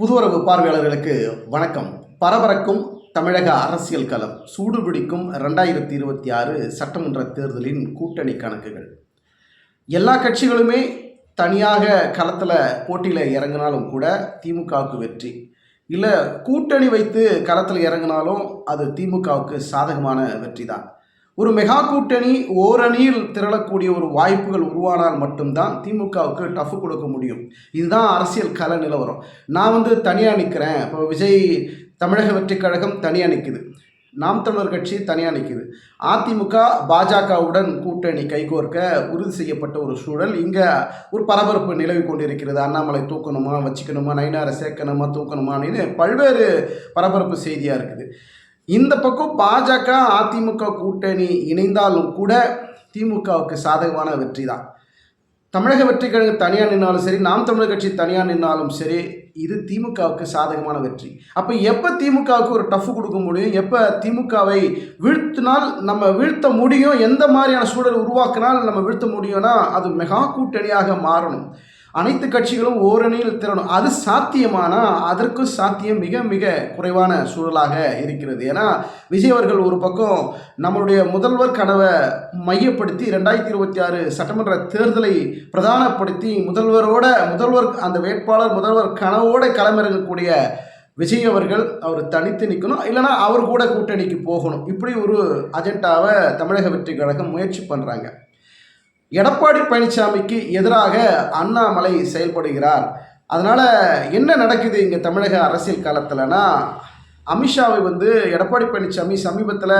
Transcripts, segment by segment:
புதுவரவு பார்வையாளர்களுக்கு வணக்கம். பரபரக்கும் தமிழக அரசியல் களம். சூடுபிடிக்கும் ரெண்டாயிரத்தி இருபத்தி ஆறு சட்டமன்ற தேர்தலின் கூட்டணி கணக்குகள். எல்லா கட்சிகளுமே தனியாக களத்தில் போட்டியில் இறங்கினாலும் கூட திமுகவுக்கு வெற்றி. இல்லை கூட்டணி வைத்து களத்தில் இறங்கினாலும் அது திமுகவுக்கு சாதகமான வெற்றி தான் ஒரு மெகா கூட்டணி ஓரணியில் திரளக்கூடிய ஒரு வாய்ப்புகள் உருவானால் மட்டும்தான் திமுகவுக்கு டஃப் கொடுக்க முடியும். இதுதான் அரசியல் கல நிலவரம். நான் வந்து தனியாக நிற்கிறேன் இப்போ விஜய் தமிழக வெற்றிக் கழகம் தனியாக நிற்குது நாம் தமிழர் கட்சி தனியாக நிற்குது அதிமுக பாஜகவுடன் கூட்டணி கைகோர்க்க உறுதி செய்யப்பட்ட ஒரு சூழல் இங்கே ஒரு பரபரப்பு நிலவி கொண்டிருக்கிறது. அண்ணாமலை தூக்கணுமா வச்சுக்கணுமா நைனாரை சேர்க்கணுமா தூக்கணுமான்னு பல்வேறு பரபரப்பு செய்தியாக இருக்குது. இந்த பக்கம் பாஜக அதிமுக கூட்டணி இணைந்தாலும் கூட திமுகவுக்கு சாதகமான வெற்றி தான். தமிழக வெற்றி கழகம் தனியாக நின்னாலும் சரி நாம் தமிழர் கட்சி தனியாக நின்னாலும் சரி இது திமுகவுக்கு சாதகமான வெற்றி. அப்போ எப்போ திமுகவுக்கு ஒரு டஃப் கொடுக்க முடியும்? எப்போ திமுகவை வீழ்த்தினால் நம்ம வீழ்த்த முடியும்? எந்த மாதிரியான சூழல் உருவாக்கினால் நம்ம வீழ்த்த முடியும்னா அது மெகா கூட்டணியாக மாறணும். அனைத்து கட்சிகளும் ஓரணியில் திறனும் அது சாத்தியமானா அதற்கும் சாத்தியம் மிக மிக குறைவான சூழலாக இருக்கிறது. ஏன்னா விஜய் அவர்கள் ஒரு பக்கம் நம்மளுடைய முதல்வர் கனவை மையப்படுத்தி ரெண்டாயிரத்தி இருபத்தி ஆறு சட்டமன்ற தேர்தலை பிரதானப்படுத்தி முதல்வரோட முதல்வர் அந்த வேட்பாளர் முதல்வர் கனவோட களமிறங்கக்கூடிய விஜய் அவர்கள் அவர் தனித்து நிற்கணும் இல்லைனா அவர் கூட கூட்டணிக்கு போகணும். இப்படி ஒரு அஜெண்டாவை தமிழக வெற்றி கழகம் முயற்சி பண்ணுறாங்க எடப்பாடி பழனிசாமிக்கு எதிராக அண்ணாமலை செயல்படுகிறார். அதனால் என்ன நடக்குது இங்கே தமிழக அரசியல் காலத்தில்னா அமித்ஷாவை வந்து எடப்பாடி பழனிசாமி சமீபத்தில்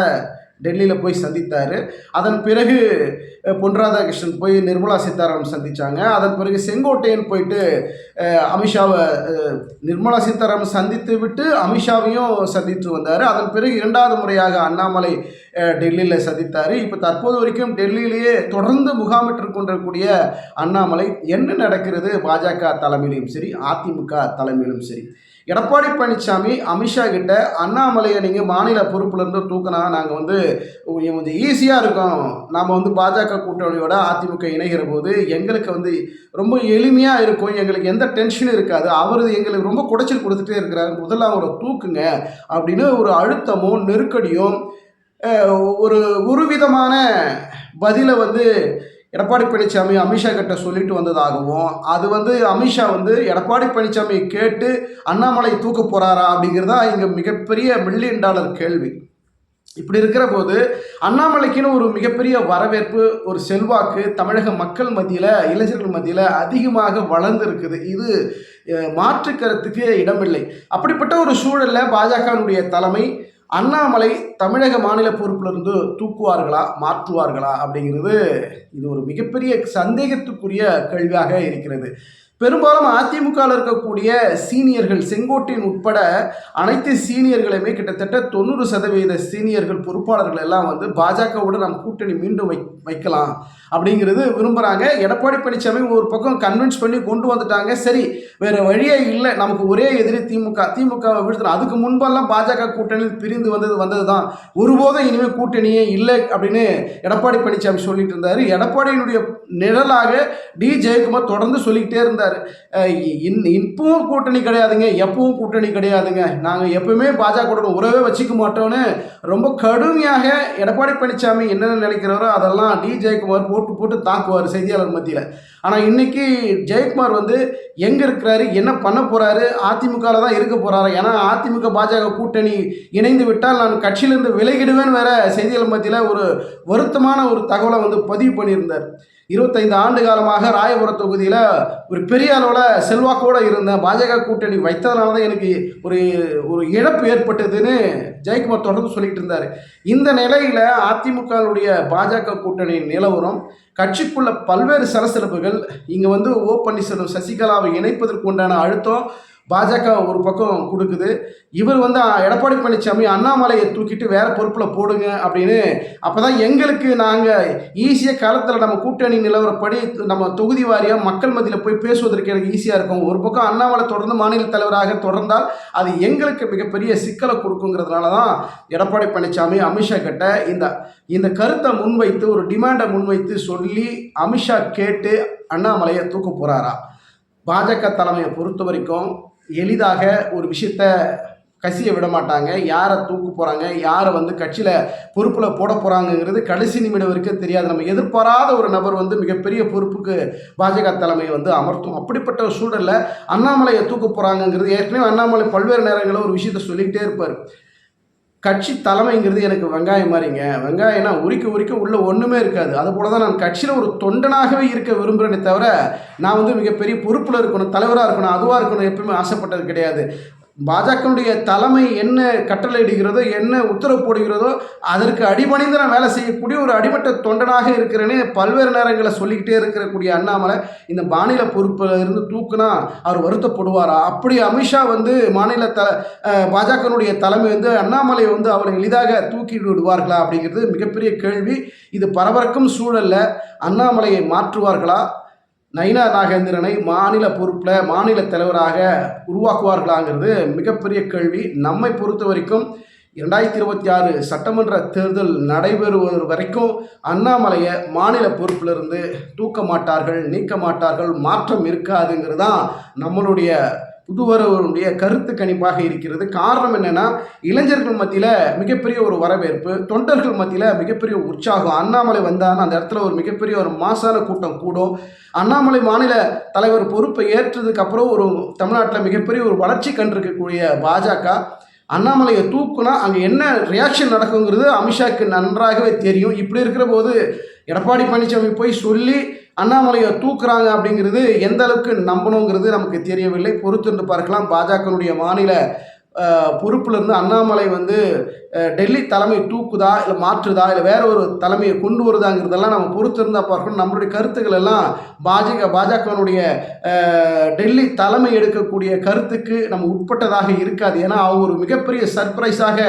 டெல்லியில் போய் சந்தித்தார். அதன் பிறகு பொன் ராதாகிருஷ்ணன் போய் நிர்மலா சீதாராமன் சந்தித்தாங்க அதன் பிறகு செங்கோட்டையன் போயிட்டு அமித்ஷாவை நிர்மலா சீதாராமன் சந்தித்து விட்டு அமித்ஷாவையும் சந்தித்து வந்தார். அதன் பிறகு இரண்டாவது முறையாக அண்ணாமலை டெல்லியில் சந்தித்தார். இப்போ தற்போது வரைக்கும் டெல்லியிலேயே தொடர்ந்து முகாமிட்டு கொண்டிருக்கக்கூடிய அண்ணாமலை என்ன நடக்கிறது? பாஜக தலைமையிலும் சரி அதிமுக தலைமையிலும் சரி. எடப்பாடி பழனிசாமி அமித்ஷா கிட்ட அண்ணாமலையை நீங்கள் மாநில பொறுப்புலேருந்து தூக்கினா நாங்கள் வந்து கொஞ்சம் ஈஸியாக இருக்கும். நாம் வந்து பாஜக கூட்டணியோட அதிமுக இணைகிற போது எங்களுக்கு வந்து ரொம்ப எளிமையாக இருக்கும். எங்களுக்கு எந்த டென்ஷனும் இருக்காது. அவர் எங்களுக்கு ரொம்ப குடைச்சல் கொடுத்துட்டே இருக்கிறார். முதல்ல அவரை தூக்குங்க அப்படின்னு ஒரு அழுத்தமும் நெருக்கடியும் ஒரு ஒரு விதமான பதிலை வந்து எடப்பாடி பழனிசாமி அமித்ஷா கிட்ட சொல்லிட்டு வந்ததாகவும் அது வந்து அமித்ஷா வந்து எடப்பாடி பழனிசாமி கேட்டு அண்ணாமலை தூக்க அப்படிங்கிறது அப்படிங்கிறதா இங்கே மிகப்பெரிய மில்லியன் டாலர் கேள்வி. இப்படி இருக்கிற போது அண்ணாமலைக்குன்னு ஒரு மிகப்பெரிய வரவேற்பு ஒரு செல்வாக்கு தமிழக மக்கள் மத்தியில் இளைஞர்கள் மத்தியில் அதிகமாக வளர்ந்து இருக்குது இது அஹ், மாற்று கருத்துக்கு இடமில்லை. அப்படிப்பட்ட ஒரு சூழலில் பாஜகவினுடைய தலைமை அண்ணாமலை தமிழக மாநில பொறுப்பிலிருந்து தூக்குவார்களா மாற்றுவார்களா அப்படிங்கிறது இது ஒரு மிகப்பெரிய சந்தேகத்துக்குரிய கேள்வியாக இருக்கிறது. பெரும்பாலும் அதிமுகவில் இருக்கக்கூடிய சீனியர்கள் செங்கோட்டின் உட்பட அனைத்து சீனியர்களுமே கிட்டத்தட்ட தொண்ணூறு சதவீத சீனியர்கள் பொறுப்பாளர்கள் எல்லாம் வந்து பாஜகவோட நம் கூட்டணி மீண்டும் வை வைக்கலாம் அப்படிங்கிறது விரும்புகிறாங்க எடப்பாடி பழனிசாமி ஒரு பக்கம் கன்வின்ஸ் பண்ணி கொண்டு வந்துட்டாங்க. சரி வேறு வழியே இல்லை. நமக்கு ஒரே எதிரி திமுக. திமுகவை வீழ்த்தணும். அதுக்கு முன்பெல்லாம் பாஜக கூட்டணியில் பிரிந்து வந்தது வந்தது தான் ஒருபோதும் இனிமேல் கூட்டணியே இல்லை அப்படின்னு எடப்பாடி பழனிசாமி சொல்லிட்டு இருந்தார். எடப்பாடியினுடைய நிழலாக டி. ஜெயக்குமார் தொடர்ந்து சொல்லிக்கிட்டே இருந்தார். சார் இன் இப்பவும் கூட்டணி கிடையாதுங்க எப்பவும் கூட்டணி கிடையாதுங்க. நாங்கள் எப்பவுமே பாஜக உறவே வச்சுக்க மாட்டோம்னு ரொம்ப கடுமையாக எடப்பாடி பழனிசாமி என்னென்ன நினைக்கிறாரோ அதெல்லாம் டி. ஜெயக்குமார் போட்டு போட்டு தாக்குவார் செய்தியாளர் மத்தியில். ஆனால் இன்னைக்கு ஜெயக்குமார் வந்து எங்கே இருக்கிறாரு என்ன பண்ண போகிறாரு அதிமுகவில் தான் இருக்க போகிறாரு ஏன்னா அதிமுக பாஜக கூட்டணி இணைந்து விட்டால் நான் கட்சியிலிருந்து விலகிடுவேன் வேற செய்தியாளர் மத்தியில் ஒரு வருத்தமான ஒரு தகவலை வந்து பதிவு பண்ணியிருந்தார். இருபத்தைந்து ஆண்டு காலமாக ராயபுரம் தொகுதியில் ஒரு பெரிய அளவில் செல்வாக்கோடு இருந்தேன் பாஜக கூட்டணி வைத்ததுனால தான் எனக்கு ஒரு ஒரு இழப்பு ஏற்பட்டதுன்னு ஜெயக்குமார் தொடர்ந்து சொல்லிட்டு இருந்தார். இந்த நிலையில் அதிமுகவுடைய பாஜக கூட்டணி நிலவரம் கட்சிக்குள்ள பல்வேறு சலசலப்புகள் இங்கே வந்து ஓ பன்னீர்செல்வம் சசிகலாவை இணைப்பதற்கு உண்டான அழுத்தம் பாஜக ஒரு பக்கம் கொடுக்குது. இவர் வந்து எடப்பாடி பழனிசாமி அண்ணாமலையை தூக்கிட்டு வேற பொறுப்பில் போடுங்க அப்படின்னு. அப்போ தான் எங்களுக்கு நாங்கள் ஈஸியாக காலத்தில் நம்ம கூட்டணி நிலவரப்படி நம்ம தொகுதி வாரியாக மக்கள் மத்தியில் போய் பேசுவதற்கு எனக்கு ஈஸியாக இருக்கும். ஒரு பக்கம் அண்ணாமலை தொடர்ந்து மாநில தலைவராக தொடர்ந்தால் அது எங்களுக்கு மிகப்பெரிய சிக்கலை கொடுக்குங்கிறதுனால தான் எடப்பாடி பழனிசாமி அமித்ஷா கிட்ட இந்த இந்த கருத்தை முன்வைத்து ஒரு டிமாண்டை முன்வைத்து சொல்லி அமித்ஷா கேட்டு அண்ணாமலையை தூக்க போகிறாரா பாஜக தலைமையை பொறுத்த வரைக்கும் எளிதாக ஒரு விஷயத்த கசிய விட மாட்டாங்க யாரை தூக்கு போகிறாங்க யாரை வந்து கட்சியில் பொறுப்பில் போட போகிறாங்கங்கிறது கடைசி நிமிடம் வரைக்கும் தெரியாது. நம்ம எதிர்பாராத ஒரு நபர் வந்து மிகப்பெரிய பொறுப்புக்கு பாஜக தலைமையை வந்து அமர்த்தும். அப்படிப்பட்ட சூழலில் அண்ணாமலையை தூக்க போகிறாங்கங்கிறது ஏற்கனவே அண்ணாமலை பல்வேறு நேரங்களில் ஒரு விஷயத்த சொல்லிக்கிட்டே இருப்பார். கட்சி தலைமைங்கிறது எனக்கு வெங்காயம் மாதிரிங்க. வெங்காயம்னா உரிக்க உரிக்க உள்ள ஒன்றுமே இருக்காது. அது போல தான் நான் கட்சியில் ஒரு தொண்டனாகவே இருக்க விரும்புகிறேனே தவிர நான் வந்து மிகப்பெரிய பொறுப்பில் இருக்கணும் தலைவராக இருக்கணும் அதுவாக இருக்கணும் எப்பவுமே ஆசைப்பட்டது கிடையாது. பாஜகனுடைய தலைமை என்ன கட்டளையிடுகிறதோ என்ன உத்தரவு போடுகிறதோ அதற்கு அடிபணிந்து நான் வேலை செய்யக்கூடிய ஒரு அடிமட்ட தொண்டனாக இருக்கிறேன்னு பல்வேறு நேரங்களில் சொல்லிக்கிட்டே இருக்கக்கூடிய அண்ணாமலை இந்த மாநில பொறுப்பில் இருந்து தூக்குனா அவர் வருத்தப்படுவாரா? அப்படி அமித்ஷா வந்து மாநில த பாஜகனுடைய தலைமை வந்து அண்ணாமலை வந்து அவரை எளிதாக தூக்கி விடுவார்களா அப்படிங்கிறது மிகப்பெரிய கேள்வி. இது பரபரக்கும் சூழலில் அண்ணாமலையை மாற்றுவார்களா? நயினா நாகேந்திரனை மாநில பொறுப்பில் மாநில தலைவராக உருவாக்குவார்களாங்கிறது மிகப்பெரிய கேள்வி. நம்மை பொறுத்த வரைக்கும் இரண்டாயிரத்தி இருபத்தி ஆறு சட்டமன்ற தேர்தல் நடைபெறுவது வரைக்கும் அண்ணாமலையை மாநில பொறுப்பிலிருந்து தூக்க மாட்டார்கள் நீக்க மாட்டார்கள் மாற்றம் இருக்காதுங்கிறது தான் நம்மளுடைய புதுவரவருடைய கருத்து கணிப்பாக இருக்கிறது. காரணம் என்னென்னா இளைஞர்கள் மத்தியில் மிகப்பெரிய ஒரு வரவேற்பு தொண்டர்கள் மத்தியில் மிகப்பெரிய உற்சாகம். அண்ணாமலை வந்தால் அந்த இடத்துல ஒரு மிகப்பெரிய ஒரு மாசான கூட்டம் கூடும். அண்ணாமலை மாநில தலைவர் பொறுப்பை ஏற்றதுக்கப்புறம் ஒரு தமிழ்நாட்டில் மிகப்பெரிய ஒரு வளர்ச்சி கண்டிருக்கக்கூடிய பாஜக. அண்ணாமலையை தூக்குனா அங்கே என்ன ரியாக்ஷன் நடக்குங்கிறது அமித்ஷாக்கு நன்றாகவே தெரியும். இப்படி இருக்கிற போது எடப்பாடி பழனிசாமி போய் சொல்லி அண்ணாமலையை தூக்குறாங்க அப்படிங்கிறது எந்த அளவுக்கு நம்பணுங்கிறது நமக்கு தெரியவில்லை. பொறுத்திருந்து பார்க்கலாம். பாஜகனுடைய மாநில பொறுப்புலேருந்து அண்ணாமலை வந்து டெல்லி தலைமை தூக்குதா இல்லை மாற்றுதா இல்லை வேற ஒரு தலைமையை கொண்டு வருதாங்கிறதெல்லாம் நம்ம பொறுத்திருந்தா பார்க்கணும். நம்மளுடைய கருத்துக்கள் எல்லாம் பாஜக பாஜகனுடைய டெல்லி தலைமை எடுக்கக்கூடிய கருத்துக்கு நம்ம உட்பட்டதாக இருக்காது. ஏன்னா அவங்க ஒரு மிகப்பெரிய சர்ப்ரைஸாக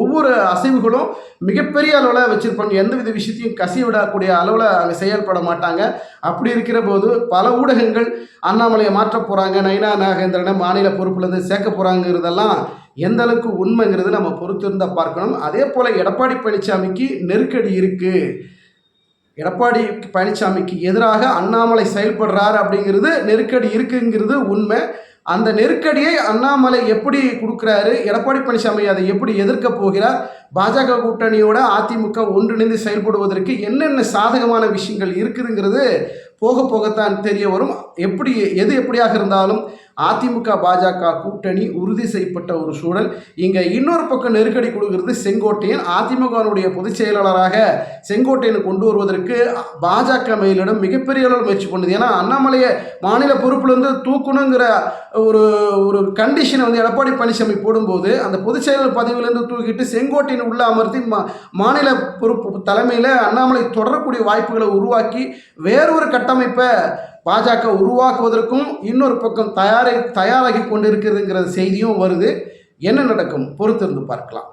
ஒவ்வொரு அசைவுகளும் மிகப்பெரிய அளவில் வச்சுருப்பாங்க. எந்தவித விஷயத்தையும் கசி விடக்கூடிய அளவில் அங்கே செயல்பட மாட்டாங்க. அப்படி இருக்கிற போது பல ஊடகங்கள் அண்ணாமலையை மாற்ற போகிறாங்க நயினா நாகேந்திரனை மாநில பொறுப்புலேருந்து சேர்க்க போகிறாங்கிறதெல்லாம் எந்த அளவுக்கு உண்மைங்கிறது நம்ம பொறுத்திருந்தா பார்க்கணும். அதே போல் எடப்பாடி பழனிசாமிக்கு நெருக்கடி இருக்குது எடப்பாடி பழனிசாமிக்கு எதிராக அண்ணாமலை செயல்படுறார் அப்படிங்கிறது நெருக்கடி இருக்குங்கிறது உண்மை. அந்த நெருக்கடியை அண்ணாமலை எப்படி கொடுக்குறாரு? எடப்பாடி பழனிசாமி அதை எப்படி எதிர்க்க போகிறார்? பாஜக கூட்டணியோட அதிமுக ஒன்றிணைந்து செயல்படுவதற்கு என்னென்ன சாதகமான விஷயங்கள் இருக்குதுங்கிறது போக போகத்தான் தெரிய வரும். எப்படி எது எப்படியாக இருந்தாலும் அதிமுக பாஜக கூட்டணி உறுதி செய்யப்பட்ட ஒரு சூழல். இங்கே இன்னொரு பக்கம் நெருக்கடி கொடுக்கிறது செங்கோட்டையன். அதிமுகவுடைய பொதுச் செயலாளராக செங்கோட்டையனை கொண்டு வருவதற்கு பாஜக மேலிடம் மிகப்பெரிய அளவில் முயற்சி பண்ணுது. ஏன்னா அண்ணாமலையை மாநில பொறுப்புலேருந்து தூக்கணுங்கிற ஒரு ஒரு கண்டிஷனை வந்து எடப்பாடி பழனிசாமி போடும்போது அந்த பொதுச் செயலர் பதவியிலேருந்து தூக்கிட்டு செங்கோட்டையன் உள்ள அமர்த்தி மா மாநில பொறுப்பு தலைமையில் அண்ணாமலை தொடரக்கூடிய வாய்ப்புகளை உருவாக்கி வேறொரு கட்டமைப்பை பாஜக உருவாக்குவதற்கும் இன்னொரு பக்கம் தயாரை தயாராகி கொண்டிருக்கிறதுங்கிற செய்தியும் வருது. என்ன நடக்கும்? பொறுத்திருந்து பார்க்கலாம்.